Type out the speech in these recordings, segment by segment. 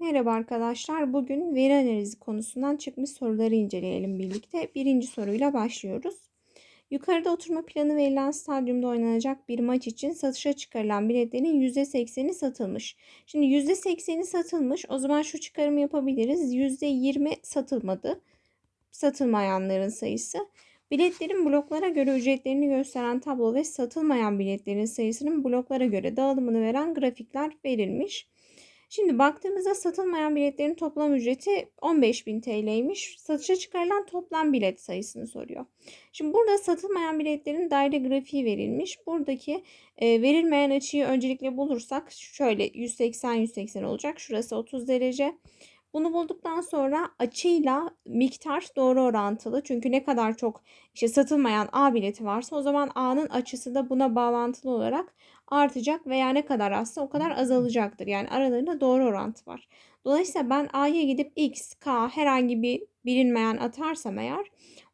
Merhaba arkadaşlar. Bugün veri analizi konusundan çıkmış soruları inceleyelim birlikte. Birinci soruyla başlıyoruz. Yukarıda oturma planı verilen stadyumda oynanacak bir maç için satışa çıkarılan biletlerin %80'i satılmış. Şimdi %80'i satılmış. O zaman şu çıkarımı yapabiliriz. %20 satılmadı. Satılmayanların sayısı. Biletlerin bloklara göre ücretlerini gösteren tablo ve satılmayan biletlerin sayısının bloklara göre dağılımını veren grafikler verilmiş. Şimdi baktığımızda satılmayan biletlerin toplam ücreti 15.000 TL'ymiş. Satışa çıkarılan toplam bilet sayısını soruyor. Şimdi burada satılmayan biletlerin daire grafiği verilmiş. Buradaki e, verilmeyen açıyı öncelikle bulursak şöyle 180-180 olacak. Şurası 30 derece. Bunu bulduktan sonra açıyla miktar doğru orantılı. Çünkü ne kadar çok işte satılmayan A bileti varsa o zaman A'nın açısı da buna bağlantılı olarak artacak veya ne kadar azsa o kadar azalacaktır. Yani aralarında doğru orantı var. Dolayısıyla ben A'ya gidip X, K herhangi bir bilinmeyen atarsam eğer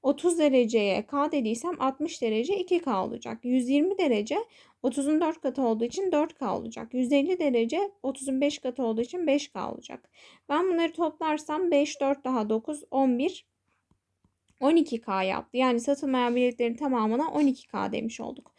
30 dereceye K dediysem 60 derece 2K olacak. 120 derece 30'un 4 katı olduğu için 4K olacak. 150 derece 30'un 5 katı olduğu için 5K olacak. Ben bunları toplarsam 5, 4 daha 9, 11, 12K yaptı. Yani satılmayan biletlerin tamamına 12K demiş olduk.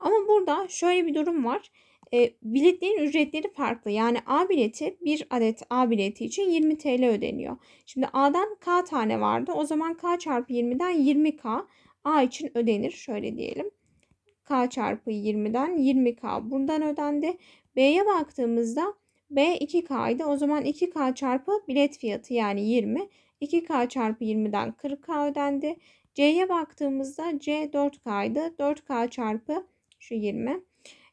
Ama burada şöyle bir durum var. E, biletlerin ücretleri farklı. Yani A bileti bir adet A bileti için 20 TL ödeniyor. Şimdi A'dan K tane vardı. O zaman K çarpı 20'den 20K A için ödenir. Şöyle diyelim. K çarpı 20'den 20K buradan ödendi. B'ye baktığımızda B 2K'ydı. O zaman 2K çarpı bilet fiyatı yani 20. 2K çarpı 20'den 40K ödendi. C'ye baktığımızda C 4K'ydı. 4K çarpı şu 20.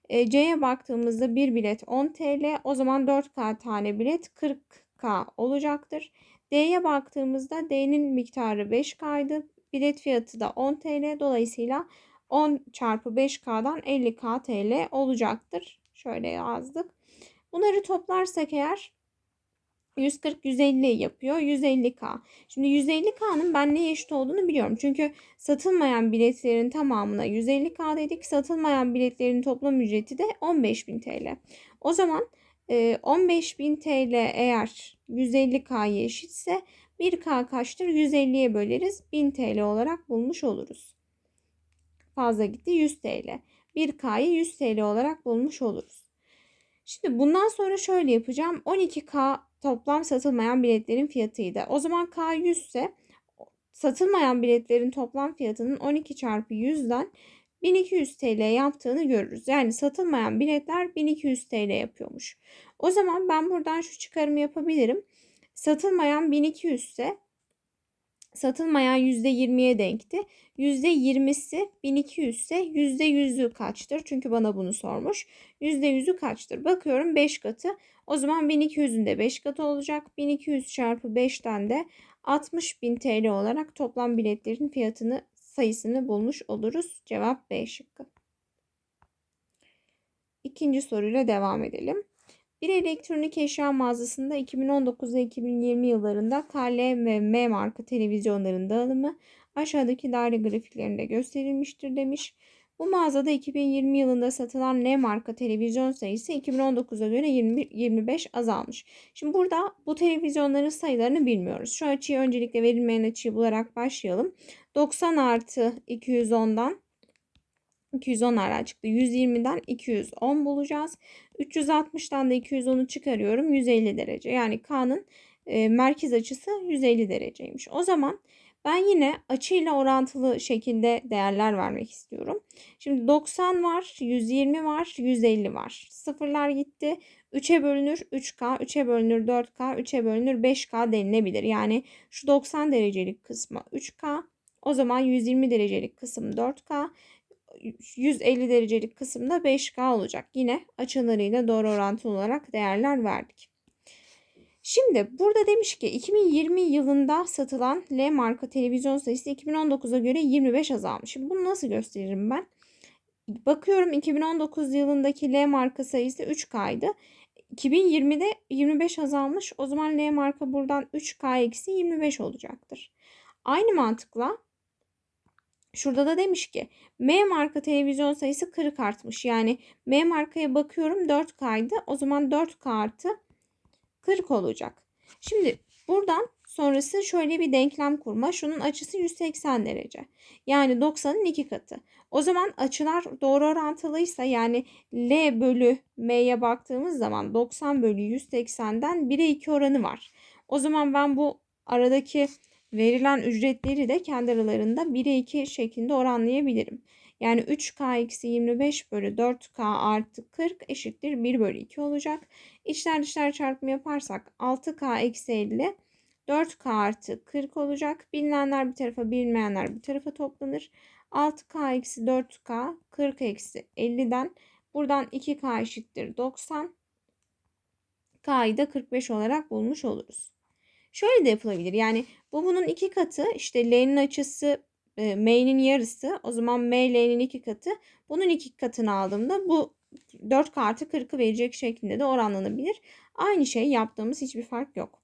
E, C'ye baktığımızda bir bilet 10 TL. O zaman 4K tane bilet 40K olacaktır. D'ye baktığımızda D'nin miktarı 5K'ydı. Bilet fiyatı da 10 TL. Dolayısıyla 10 çarpı 5K'dan 50K TL olacaktır. Şöyle yazdık. Bunları toplarsak eğer 140 150 yapıyor. 150K. Şimdi 150K'nın ben neye eşit olduğunu biliyorum. Çünkü satılmayan biletlerin tamamına 150K dedik. Satılmayan biletlerin toplam ücreti de 15.000 TL. O zaman 15.000 TL eğer 150K'ya eşitse 1K kaçtır? 150'ye böleriz. 1000 TL olarak bulmuş oluruz. Fazla gitti 100 TL. 1K'yı 100 TL olarak bulmuş oluruz. Şimdi bundan sonra şöyle yapacağım. 12K toplam satılmayan biletlerin fiyatıydı. O zaman K 100 ise satılmayan biletlerin toplam fiyatının 12 çarpı 100'den 1200 TL yaptığını görürüz. Yani satılmayan biletler 1200 TL yapıyormuş. O zaman ben buradan şu çıkarımı yapabilirim. Satılmayan 1200 ise satılmayan %20'ye denkti. %20'si 1200 ise %100'ü kaçtır? Çünkü bana bunu sormuş. %100'ü kaçtır? Bakıyorum 5 katı. O zaman 1200'ün de 5 katı olacak. 1200 çarpı 5'ten de 60.000 TL olarak toplam biletlerin fiyatını sayısını bulmuş oluruz. Cevap B şıkkı. İkinci soruyla devam edelim. Bir elektronik eşya mağazasında 2019 ve 2020 yıllarında KL ve M marka televizyonların dağılımı aşağıdaki daire grafiklerinde gösterilmiştir demiş. Bu mağazada 2020 yılında satılan N marka televizyon sayısı 2019'a göre 20, 25 azalmış. Şimdi burada bu televizyonların sayılarını bilmiyoruz. Şu açıyı öncelikle verilmeyen açıyı bularak başlayalım. 90 artı 210'dan 210 hala çıktı. 120'den 210 bulacağız. 360'dan da 210'u çıkarıyorum. 150 derece. Yani K'nın e, merkez açısı 150 dereceymiş. O zaman ben yine açıyla orantılı şekilde değerler vermek istiyorum. Şimdi 90 var, 120 var, 150 var. Sıfırlar gitti. 3'e bölünür 3K, 3'e bölünür 4K, 3'e bölünür 5K denilebilir. Yani şu 90 derecelik kısmı 3K. O zaman 120 derecelik kısım 4K. 150 derecelik kısımda 5K olacak. Yine açılarıyla doğru orantılı olarak değerler verdik. Şimdi burada demiş ki 2020 yılında satılan L marka televizyon sayısı 2019'a göre 25 azalmış. Şimdi bunu nasıl gösteririm ben? Bakıyorum 2019 yılındaki L marka sayısı 3K'ydı. 2020'de 25 azalmış. O zaman L marka buradan 3K eksi 25 olacaktır. Aynı mantıkla Şurada da demiş ki M marka televizyon sayısı 40 artmış. Yani M markaya bakıyorum 4K'ydı. O zaman 4K artı 40 olacak. Şimdi buradan sonrası şöyle bir denklem kurma. Şunun açısı 180 derece. Yani 90'ın iki katı. O zaman açılar doğru orantılıysa yani L bölü M'ye baktığımız zaman 90 bölü 180'den 1'e 2 oranı var. O zaman ben bu aradaki verilen ücretleri de kendi aralarında 1'e 2 şeklinde oranlayabilirim. Yani 3K eksi 25 bölü 4K artı 40 eşittir 1 bölü 2 olacak. İçler dışlar çarpımı yaparsak 6K eksi 50 4K artı 40 olacak. Bilinenler bir tarafa bilinmeyenler bir tarafa toplanır. 6K eksi 4K 40 eksi 50'den buradan 2K eşittir 90. K'yı da 45 olarak bulmuş oluruz. Şöyle de yapılabilir. Yani bu bunun iki katı işte L'nin açısı e, M'nin yarısı. O zaman M L'nin iki katı. Bunun iki katını aldığımda bu 4 artı 40'ı verecek şeklinde de oranlanabilir. Aynı şey yaptığımız hiçbir fark yok.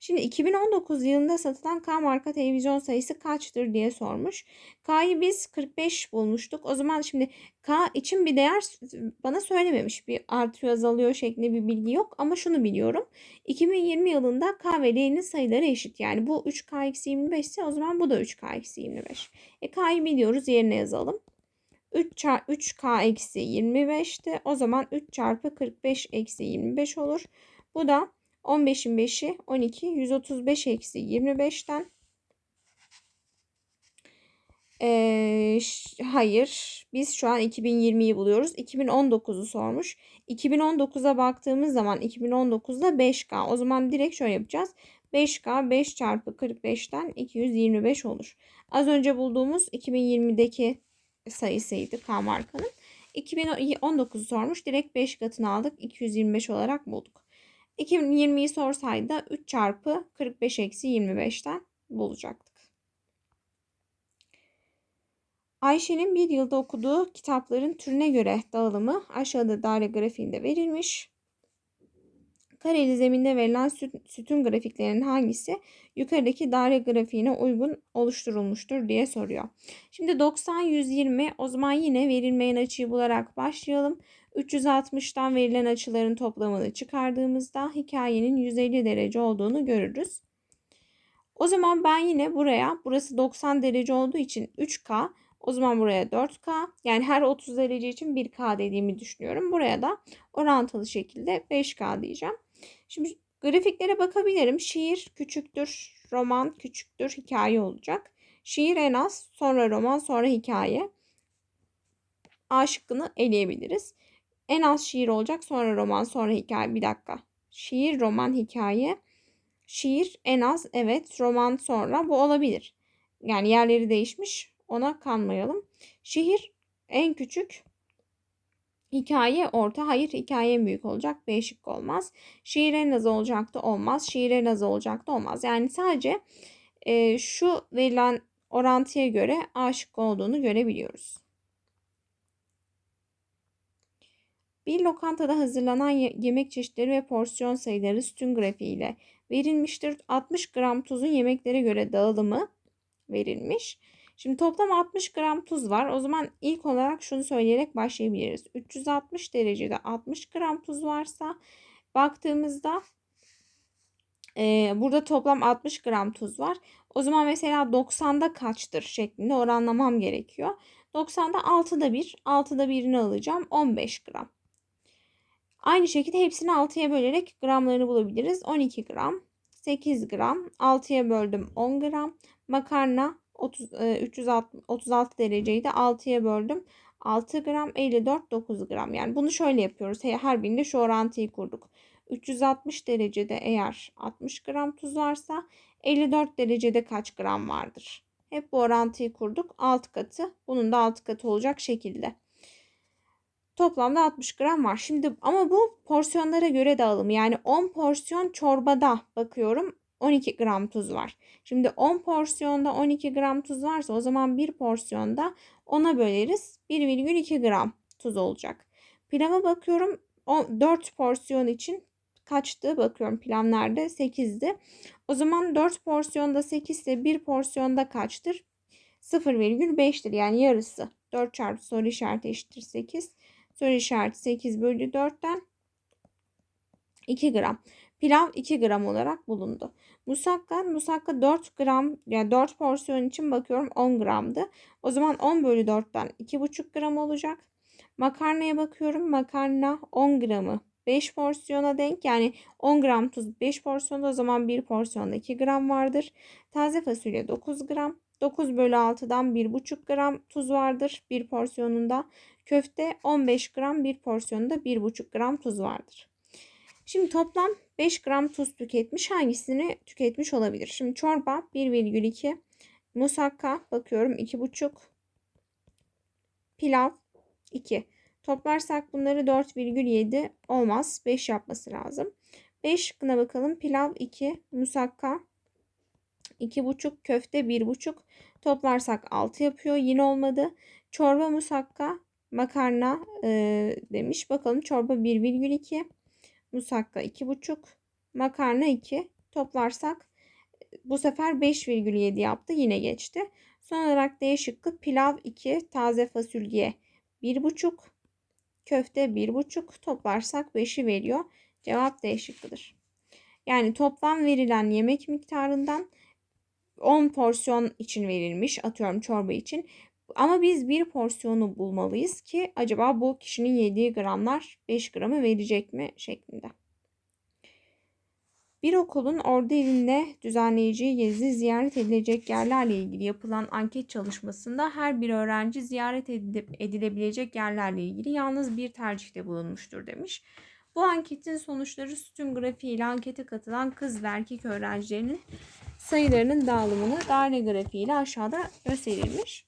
Şimdi 2019 yılında satılan K marka televizyon sayısı kaçtır diye sormuş. K'yı biz 45 bulmuştuk. O zaman şimdi K için bir değer bana söylememiş. Bir artıyor azalıyor şeklinde bir bilgi yok. Ama şunu biliyorum. 2020 yılında K ve L'nin sayıları eşit. Yani bu 3K eksi 25 ise o zaman bu da 3K eksi 25. E K'yı biliyoruz yerine yazalım. 3 çarpı 3K eksi 25'ti. O zaman 3 çarpı 45 eksi 25 olur. Bu da 15'in 5'i 12. 135 eksi 25'ten. Ee, hayır. Biz şu an 2020'yi buluyoruz. 2019'u sormuş. 2019'a baktığımız zaman 2019'da 5K. O zaman direkt şöyle yapacağız. 5K 5 çarpı 45'ten 225 olur. Az önce bulduğumuz 2020'deki sayısıydı K markanın. 2019'u sormuş. Direkt 5 katını aldık. 225 olarak bulduk. 2020'yi sorsaydı da 3 çarpı 45 eksi 25'ten bulacaktık. Ayşe'nin bir yılda okuduğu kitapların türüne göre dağılımı aşağıda daire grafiğinde verilmiş. Kareli zeminde verilen sütun grafiklerinin hangisi yukarıdaki daire grafiğine uygun oluşturulmuştur diye soruyor. Şimdi 90-120 o zaman yine verilmeyen açıyı bularak başlayalım. 360'tan verilen açıların toplamını çıkardığımızda hikayenin 150 derece olduğunu görürüz. O zaman ben yine buraya burası 90 derece olduğu için 3K o zaman buraya 4K yani her 30 derece için 1K dediğimi düşünüyorum. Buraya da orantılı şekilde 5K diyeceğim. Şimdi grafiklere bakabilirim. Şiir küçüktür, roman küçüktür, hikaye olacak. Şiir en az, sonra roman, sonra hikaye. A şıkkını eleyebiliriz. En az şiir olacak, sonra roman, sonra hikaye. Bir dakika. Şiir, roman, hikaye. Şiir en az, evet, roman sonra bu olabilir. Yani yerleri değişmiş. Ona kanmayalım. Şiir en küçük, Hikaye orta. Hayır hikaye büyük olacak. B şıkkı olmaz. Şiir en az olacaktı olmaz. Şiir en az olacaktı olmaz. Yani sadece e, şu verilen orantıya göre A şıkkı olduğunu görebiliyoruz. Bir lokantada hazırlanan yemek çeşitleri ve porsiyon sayıları sütun grafiği ile verilmiştir. 60 gram tuzun yemeklere göre dağılımı verilmiş. Şimdi toplam 60 gram tuz var. O zaman ilk olarak şunu söyleyerek başlayabiliriz. 360 derecede 60 gram tuz varsa baktığımızda e, burada toplam 60 gram tuz var. O zaman mesela 90'da kaçtır şeklinde oranlamam gerekiyor. 90'da 6'da 1, 6'da 1'ini alacağım 15 gram. Aynı şekilde hepsini 6'ya bölerek gramlarını bulabiliriz. 12 gram, 8 gram, 6'ya böldüm 10 gram. Makarna 30, 336 dereceyi de 6'ya böldüm. 6 gram 54 9 gram. Yani bunu şöyle yapıyoruz. Her birinde şu orantıyı kurduk. 360 derecede eğer 60 gram tuz varsa 54 derecede kaç gram vardır? Hep bu orantıyı kurduk. 6 katı. Bunun da 6 katı olacak şekilde. Toplamda 60 gram var. Şimdi ama bu porsiyonlara göre dağılım. Yani 10 porsiyon çorbada bakıyorum 12 gram tuz var. Şimdi 10 porsiyonda 12 gram tuz varsa o zaman bir porsiyonda 10'a böleriz. 1,2 gram tuz olacak. Pilava bakıyorum 4 porsiyon için kaçtı bakıyorum pilav nerede 8'di. O zaman 4 porsiyonda 8 ise 1 porsiyonda kaçtır? 0,5'tir yani yarısı. 4 çarpı soru işareti eşittir 8. Soru işareti 8 bölü 4'ten 2 gram. Pilav 2 gram olarak bulundu. Musakka, musakka 4 gram yani 4 porsiyon için bakıyorum 10 gramdı. O zaman 10 bölü 4'ten 2,5 gram olacak. Makarnaya bakıyorum. Makarna 10 gramı 5 porsiyona denk. Yani 10 gram tuz 5 porsiyonda o zaman 1 porsiyonda 2 gram vardır. Taze fasulye 9 gram. 9 bölü 6'dan 1,5 gram tuz vardır bir porsiyonunda. Köfte 15 gram bir porsiyonda 1,5 gram tuz vardır. Şimdi toplam 5 gram tuz tüketmiş. Hangisini tüketmiş olabilir? Şimdi çorba 1,2. Musakka bakıyorum 2,5. Pilav 2. Toplarsak bunları 4,7 olmaz. 5 yapması lazım. 5 şıkkına bakalım. Pilav 2, musakka 2,5, köfte 1,5. Toplarsak 6 yapıyor. Yine olmadı. Çorba musakka, makarna e, demiş. Bakalım çorba 1,2, musakka 2,5, makarna 2. Toplarsak bu sefer 5,7 yaptı. Yine geçti. Son olarak D şıkkı pilav 2, taze fasulye 1,5, köfte 1,5 toplarsak 5'i veriyor. Cevap D şıkkıdır. Yani toplam verilen yemek miktarından 10 porsiyon için verilmiş atıyorum çorba için. Ama biz bir porsiyonu bulmalıyız ki acaba bu kişinin yediği gramlar 5 gramı verecek mi şeklinde. Bir okulun ordu ilinde düzenleyeceği gezi ziyaret edilecek yerlerle ilgili yapılan anket çalışmasında her bir öğrenci ziyaret edilip edilebilecek yerlerle ilgili yalnız bir tercihte bulunmuştur demiş. Bu anketin sonuçları sütun grafiği ile ankete katılan kız ve erkek öğrencilerinin sayılarının dağılımını daire grafiği ile aşağıda gösterilmiş.